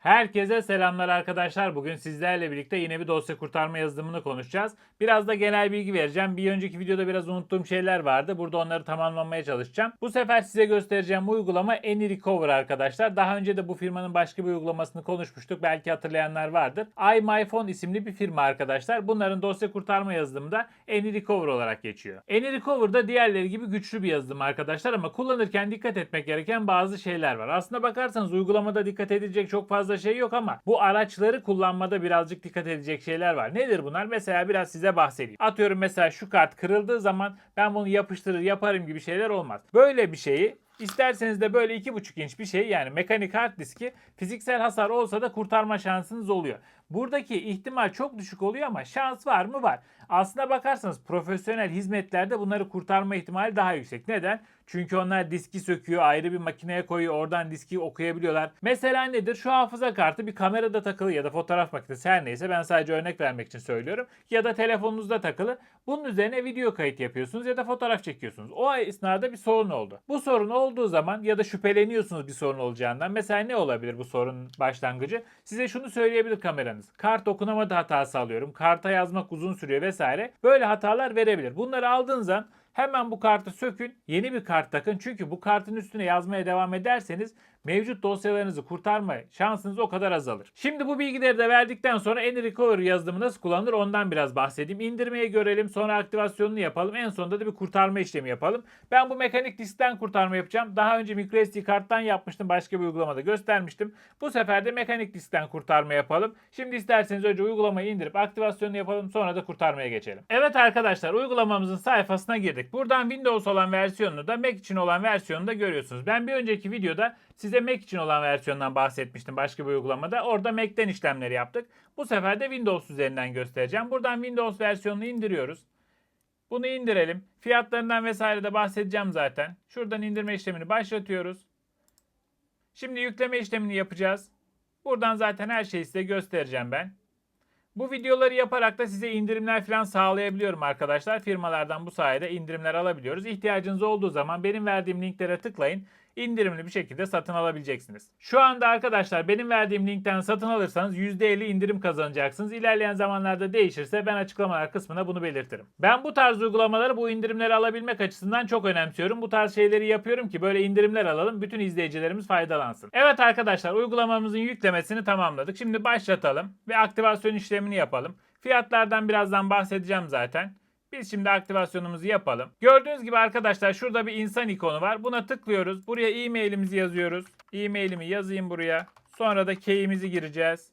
Herkese selamlar arkadaşlar. Bugün sizlerle birlikte yine bir dosya kurtarma yazılımını konuşacağız. Biraz da genel bilgi vereceğim. Bir önceki videoda biraz unuttuğum şeyler vardı. Burada onları tamamlamaya çalışacağım. Bu sefer size göstereceğim uygulama AnyRecover arkadaşlar. Daha önce de bu firmanın başka bir uygulamasını konuşmuştuk. Belki hatırlayanlar vardır. iMyPhone isimli bir firma arkadaşlar. Bunların dosya kurtarma yazılımı da AnyRecover olarak geçiyor. AnyRecover da diğerleri gibi güçlü bir yazılım arkadaşlar ama kullanırken dikkat etmek gereken bazı şeyler var. Aslına bakarsanız uygulamada dikkat edilecek çok fazla şey yok ama bu araçları kullanmada birazcık dikkat edecek şeyler var. Nedir bunlar? Mesela biraz size bahsedeyim. Atıyorum mesela şu kart kırıldığı zaman ben bunu yapıştırır yaparım gibi şeyler olmaz. Böyle bir şeyi İsterseniz de böyle 2,5 inç bir şey yani mekanik hard diski fiziksel hasar olsa da kurtarma şansınız oluyor. Buradaki ihtimal çok düşük oluyor ama şans var mı? Var. Aslına bakarsanız profesyonel hizmetlerde bunları kurtarma ihtimali daha yüksek. Neden? Çünkü onlar diski söküyor, ayrı bir makineye koyuyor, oradan diski okuyabiliyorlar. Mesela nedir? Şu hafıza kartı bir kamerada takılı ya da fotoğraf makinesi her neyse ben sadece örnek vermek için söylüyorum. Ya da telefonunuzda takılı. Bunun üzerine video kayıt yapıyorsunuz ya da fotoğraf çekiyorsunuz. O esnada bir sorun oldu. Bu sorun olduğu zaman ya da şüpheleniyorsunuz bir sorun olacağından. Mesela ne olabilir bu sorunun başlangıcı? Size şunu söyleyebilir kameranız. Kart okunamadı hatası alıyorum. Karta yazmak uzun sürüyor vesaire. Böyle hatalar verebilir. Bunları aldığınız an Hemen bu kartı sökün, yeni bir kart takın. Çünkü bu kartın üstüne yazmaya devam ederseniz mevcut dosyalarınızı kurtarma şansınız o kadar azalır. Şimdi bu bilgileri de verdikten sonra AnyRecover yazılımı nasıl kullanılır ondan biraz bahsedeyim. İndirmeyi görelim, sonra aktivasyonunu yapalım. En sonunda da bir kurtarma işlemi yapalım. Ben bu mekanik diskten kurtarma yapacağım. Daha önce microSD karttan yapmıştım. Başka bir uygulamada göstermiştim. Bu sefer de mekanik diskten kurtarma yapalım. Şimdi isterseniz önce uygulamayı indirip aktivasyonunu yapalım. Sonra da kurtarmaya geçelim. Evet arkadaşlar uygulamamızın sayfasına girdik. Buradan Windows olan versiyonunu da Mac için olan versiyonunu da görüyorsunuz. Ben bir önceki videoda size Mac için olan versiyondan bahsetmiştim başka bir uygulamada. Orada Mac'ten işlemleri yaptık. Bu sefer de Windows üzerinden göstereceğim. Buradan Windows versiyonunu indiriyoruz. Bunu indirelim. Fiyatlarından vesaire de bahsedeceğim zaten. Şuradan indirme işlemini başlatıyoruz. Şimdi yükleme işlemini yapacağız. Buradan zaten her şeyi size göstereceğim ben. Bu videoları yaparak da size indirimler falan sağlayabiliyorum arkadaşlar. Firmalardan bu sayede indirimler alabiliyoruz. İhtiyacınız olduğu zaman benim verdiğim linklere tıklayın. İndirimli bir şekilde satın alabileceksiniz. Şu anda arkadaşlar benim verdiğim linkten satın alırsanız %50 indirim kazanacaksınız. İlerleyen zamanlarda değişirse ben açıklamalar kısmına bunu belirtirim. Ben bu tarz uygulamaları bu indirimleri alabilmek açısından çok önemsiyorum. Bu tarz şeyleri yapıyorum ki böyle indirimler alalım. Bütün izleyicilerimiz faydalansın. Evet arkadaşlar uygulamamızın yüklemesini tamamladık. Şimdi başlatalım ve aktivasyon işlemini yapalım. Fiyatlardan birazdan bahsedeceğim zaten. Biz şimdi aktivasyonumuzu yapalım. Gördüğünüz gibi arkadaşlar şurada bir insan ikonu var. Buna tıklıyoruz. Buraya e-mailimizi yazıyoruz. E-mailimi yazayım buraya. Sonra da key'imizi gireceğiz.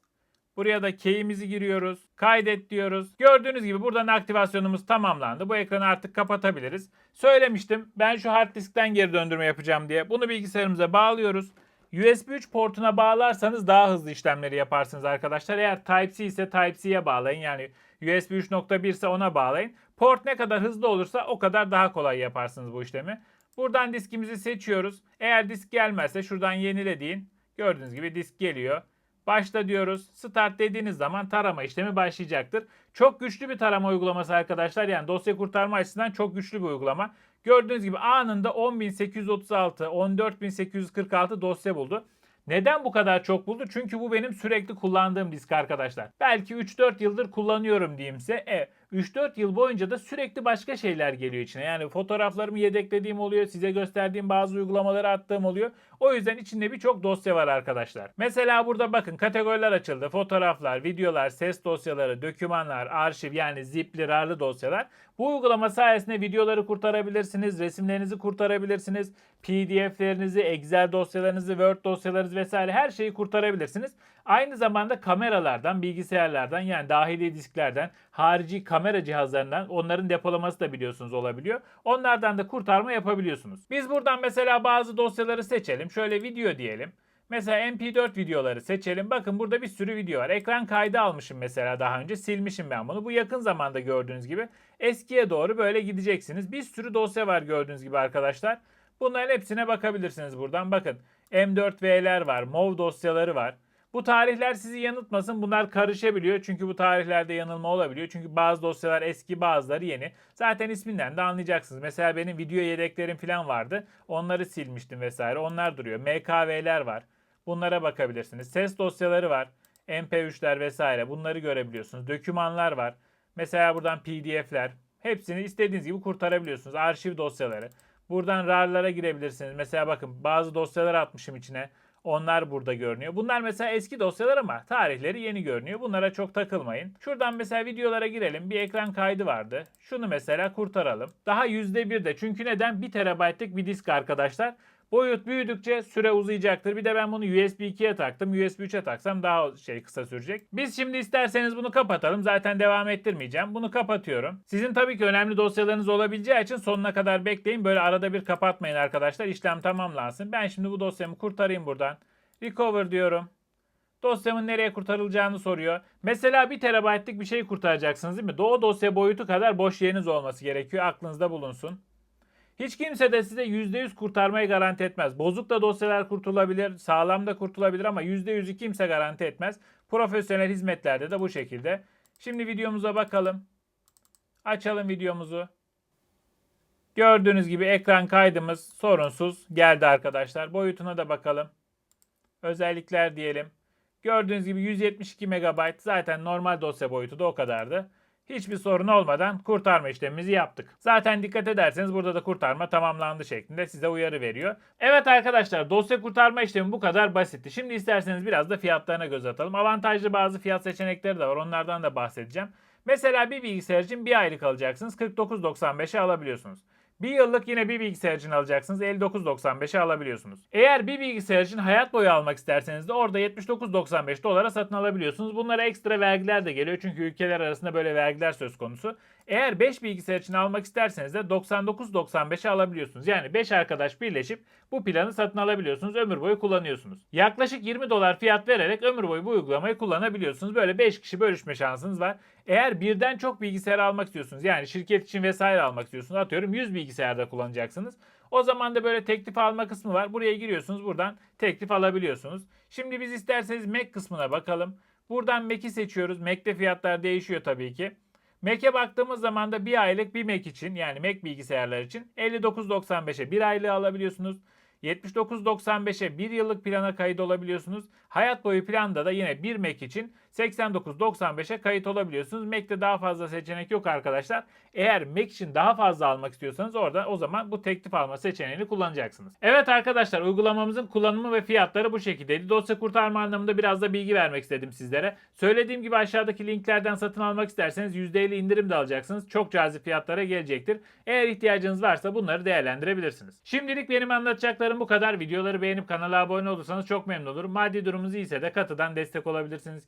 Buraya da key'imizi giriyoruz. Kaydet diyoruz. Gördüğünüz gibi buradan aktivasyonumuz tamamlandı. Bu ekranı artık kapatabiliriz. Söylemiştim ben şu hard diskten geri döndürme yapacağım diye. Bunu bilgisayarımıza bağlıyoruz. USB 3 portuna bağlarsanız daha hızlı işlemleri yaparsınız arkadaşlar. Eğer Type-C ise Type-C'ye bağlayın. Yani USB 3.1 ise ona bağlayın. Port ne kadar hızlı olursa o kadar daha kolay yaparsınız bu işlemi. Buradan diskimizi seçiyoruz. Eğer disk gelmezse şuradan yenile deyin. Gördüğünüz gibi disk geliyor. Başla diyoruz. Start dediğiniz zaman tarama işlemi başlayacaktır. Çok güçlü bir tarama uygulaması arkadaşlar. Yani dosya kurtarma açısından çok güçlü bir uygulama. Gördüğünüz gibi anında 10.836, 14.846 dosya buldu. Neden bu kadar çok buldu? Çünkü bu benim sürekli kullandığım disk arkadaşlar. Belki 3-4 yıldır kullanıyorum diyeyim size. E, 3-4 yıl boyunca da sürekli başka şeyler geliyor içine. Yani fotoğraflarımı yedeklediğim oluyor. Size gösterdiğim bazı uygulamaları attığım oluyor. O yüzden içinde birçok dosya var arkadaşlar. Mesela burada bakın kategoriler açıldı. Fotoğraflar, videolar, ses dosyaları, dokümanlar, arşiv yani zipli, RAR'lı dosyalar. Bu uygulama sayesinde videoları kurtarabilirsiniz, resimlerinizi kurtarabilirsiniz, PDF'lerinizi, Excel dosyalarınızı, Word dosyalarınızı vesaire her şeyi kurtarabilirsiniz. Aynı zamanda kameralardan, bilgisayarlardan yani dahili disklerden, harici kamera cihazlarından onların depolaması da biliyorsunuz olabiliyor. Onlardan da kurtarma yapabiliyorsunuz. Biz buradan mesela bazı dosyaları seçelim. Şöyle video diyelim. Mesela MP4 videoları seçelim. Bakın burada bir sürü video var. Ekran kaydı almışım mesela daha önce. Silmişim ben bunu. Bu yakın zamanda gördüğünüz gibi. Eskiye doğru böyle gideceksiniz. Bir sürü dosya var gördüğünüz gibi arkadaşlar. Bunların hepsine bakabilirsiniz buradan. Bakın M4V'ler var. MOV dosyaları var. Bu tarihler sizi yanıltmasın. Bunlar karışabiliyor. Çünkü bu tarihlerde yanılma olabiliyor. Çünkü bazı dosyalar eski bazıları yeni. Zaten isminden de anlayacaksınız. Mesela benim video yedeklerim falan vardı. Onları silmiştim vesaire. Onlar duruyor. MKV'ler var. Bunlara bakabilirsiniz. Ses dosyaları var. MP3'ler vesaire bunları görebiliyorsunuz. Dokümanlar var. Mesela buradan PDF'ler. Hepsini istediğiniz gibi kurtarabiliyorsunuz. Arşiv dosyaları. Buradan RAR'lara girebilirsiniz. Mesela bakın bazı dosyalar atmışım içine. Onlar burada görünüyor. Bunlar mesela eski dosyalar ama tarihleri yeni görünüyor. Bunlara çok takılmayın. Şuradan mesela videolara girelim. Bir ekran kaydı vardı. Şunu mesela kurtaralım. Daha %1 de. Çünkü neden? 1 terabaytlık bir disk arkadaşlar. Boyut büyüdükçe süre uzayacaktır. Bir de ben bunu USB 2'ye taktım. USB 3'e taksam daha şey kısa sürecek. Biz şimdi isterseniz bunu kapatalım. Zaten devam ettirmeyeceğim. Bunu kapatıyorum. Sizin tabii ki önemli dosyalarınız olabileceği için sonuna kadar bekleyin. Böyle arada bir kapatmayın arkadaşlar. İşlem tamamlansın. Ben şimdi bu dosyamı kurtarayım buradan. Recover diyorum. Dosyamın nereye kurtarılacağını soruyor. Mesela 1 terabaytlık bir şey kurtaracaksınız değil mi? O dosya boyutu kadar boş yeriniz olması gerekiyor. Aklınızda bulunsun. Hiç kimse de size %100 kurtarmayı garanti etmez. Bozuk da dosyalar kurtulabilir, sağlam da kurtulabilir ama %100'ü kimse garanti etmez. Profesyonel hizmetlerde de bu şekilde. Şimdi videomuza bakalım. Açalım videomuzu. Gördüğünüz gibi ekran kaydımız sorunsuz geldi arkadaşlar. Boyutuna da bakalım. Özellikler diyelim. Gördüğünüz gibi 172 MB zaten normal dosya boyutu da o kadardı. Hiçbir sorun olmadan kurtarma işlemimizi yaptık. Zaten dikkat ederseniz burada da kurtarma tamamlandı şeklinde size uyarı veriyor. Evet arkadaşlar dosya kurtarma işlemi bu kadar basitti. Şimdi isterseniz biraz da fiyatlarına göz atalım. Avantajlı bazı fiyat seçenekleri de var. Onlardan da bahsedeceğim. Mesela bir bilgisayar için bir aylık alacaksınız. 49.95'e alabiliyorsunuz. Bir yıllık yine bir bilgisayar için alacaksınız. 59.95'e alabiliyorsunuz. Eğer bir bilgisayar için hayat boyu almak isterseniz de orada 79.95 dolara satın alabiliyorsunuz. Bunlara ekstra vergiler de geliyor. Çünkü ülkeler arasında böyle vergiler söz konusu. Eğer 5 bilgisayar için almak isterseniz de 99.95'e alabiliyorsunuz. Yani 5 arkadaş birleşip bu planı satın alabiliyorsunuz. Ömür boyu kullanıyorsunuz. Yaklaşık 20 dolar fiyat vererek ömür boyu bu uygulamayı kullanabiliyorsunuz. Böyle 5 kişi bölüşme şansınız var. Eğer birden çok bilgisayar almak istiyorsunuz yani şirket için vesaire almak istiyorsunuz atıyorum 100 bilgisayarda kullanacaksınız. O zaman da böyle teklif alma kısmı var. Buraya giriyorsunuz buradan teklif alabiliyorsunuz. Şimdi biz isterseniz Mac kısmına bakalım. Buradan Mac'i seçiyoruz. Mac'te fiyatlar değişiyor tabii ki. Mac'e baktığımız zaman da bir aylık bir Mac için yani Mac bilgisayarlar için 59.95'e bir aylığı alabiliyorsunuz. 79.95'e bir yıllık plana kayıt olabiliyorsunuz. Hayat boyu planda da yine bir Mac için 89.95'e kayıt olabiliyorsunuz. Mac'te daha fazla seçenek yok arkadaşlar. Eğer Mac için daha fazla almak istiyorsanız orada o zaman bu teklif alma seçeneğini kullanacaksınız. Evet arkadaşlar uygulamamızın kullanımı ve fiyatları bu şekildeydi. Dosya kurtarma anlamında biraz da bilgi vermek istedim sizlere. Söylediğim gibi aşağıdaki linklerden satın almak isterseniz %50 indirim de alacaksınız. Çok cazip fiyatlara gelecektir. Eğer ihtiyacınız varsa bunları değerlendirebilirsiniz. Şimdilik benim anlatacaklarım bu kadar. Videoları beğenip kanala abone olursanız çok memnun olurum. Maddi durumunuz iyiyse de katıdan destek olabilirsiniz.